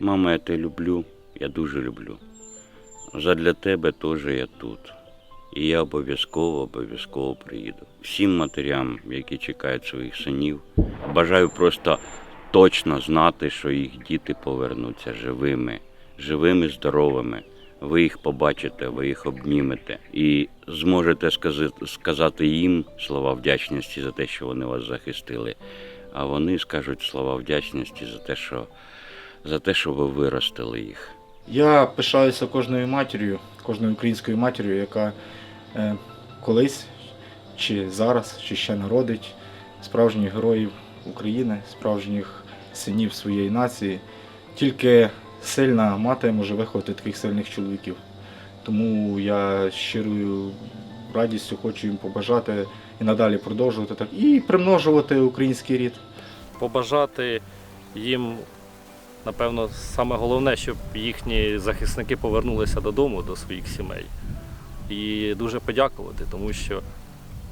Мама, я тебе люблю, я дуже люблю. Задля тебе теж я тут. І я обов'язково, обов'язково приїду. Всім матерям, які чекають своїх синів, бажаю просто точно знати, що їх діти повернуться живими, живими, здоровими. Ви їх побачите, ви їх обнімете і зможете сказати, їм слова вдячності за те, що вони вас захистили. А вони скажуть слова вдячності за те, що, за те, що ви виростили їх. Я пишаюся кожною матір'ю, кожною українською матір'ю, яка е, колись чи зараз, чи ще народить справжніх героїв України, справжніх синів своєї нації. Тільки сильна мати може виховати таких сильних чоловіків. Тому я щирою радістю хочу їм побажати і надалі продовжувати так, і примножувати український рід. побажати їм, напевно, саме головне, щоб їхні захисники повернулися додому до своїх сімей. І дуже подякувати, тому що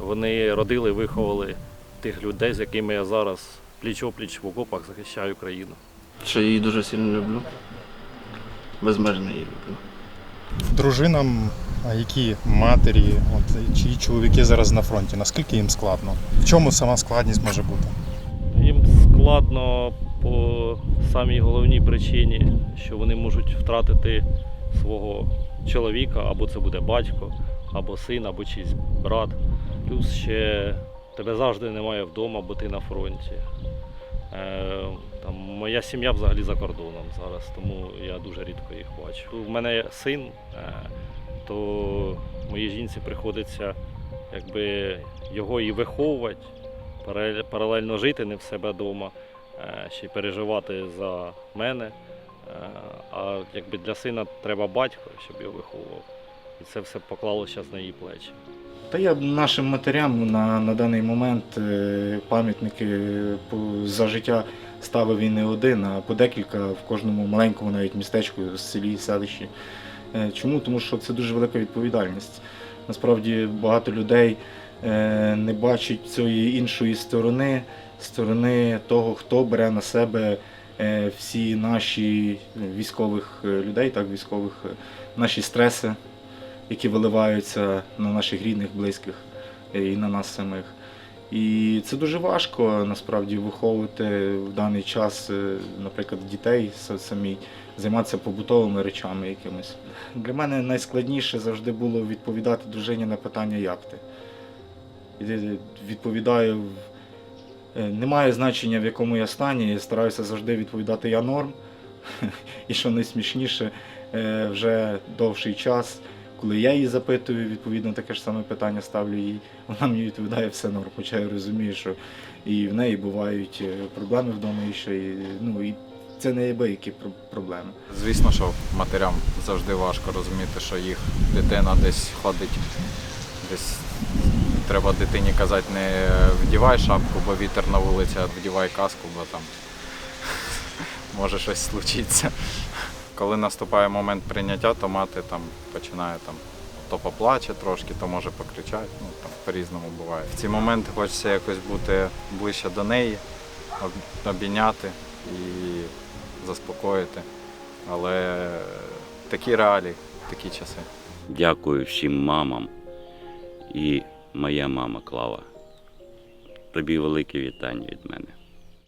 вони родили, виховали тих людей, з якими я зараз пліч-опліч в окопах захищаю країну. Я її дуже сильно люблю. Безмежно її люблю. дружинам, які матері, от, чиї чоловіки зараз на фронті, наскільки їм складно? В чому сама складність може бути? Їм складно по самій головній причині, що вони можуть втратити свого чоловіка, або це буде батько, або син, або чийсь брат. Плюс ще тебе завжди немає вдома, бо ти на фронті. Е, там, моя сім'я взагалі за кордоном зараз, тому я дуже рідко їх бачу. У мене син, е, то моїй жінці приходиться якби, його і виховувати, паралельно жити не в себе вдома, ще й переживати за мене. Е, А якби для сина треба батько, щоб його виховував. І це все поклало зараз на її плечі. Та я нашим матерям на, на даний момент е, пам'ятники за життя ставив і не один, а по декілька в кожному маленькому навіть містечку, селі, селищі. Е, Чому? Тому що це дуже велика відповідальність. Насправді багато людей е, не бачать цієї іншої сторони, сторони того, хто бере на себе е, всі наші військових е, людей, так, військових, е, наші стреси, які виливаються на наших рідних, близьких е, і на нас самих. І це дуже важко насправді виховувати в даний час, е, наприклад, дітей са- самі, займатися побутовими речами якимись. Для мене найскладніше завжди було відповідати дружині на питання, як ти. Відповідаю, е, немає значення, в якому я стані, я стараюся завжди відповідати я норм. І що найсмішніше, е, вже довший час, коли я її запитую, відповідно таке ж саме питання ставлю їй, вона мені відповідає все норм, хоча я розумію, що і в неї бувають е, проблеми вдома, і що і, ну, і це не які проблеми. Звісно, що матерям завжди важко розуміти, що їх дитина десь ходить, десь треба дитині казати, не вдівай шапку, бо вітер на вулиці, а вдівай каску, бо там може щось случитися. Коли наступає момент прийняття, то мати там починає там то поплаче трошки, то може покричати, ну там по-різному буває. В ці моменти хочеться якось бути ближче до неї, обійняти і заспокоїти. Але такі реалії, такі часи. Дякую всім мамам і моя мама Клава. Тобі велике вітання від мене.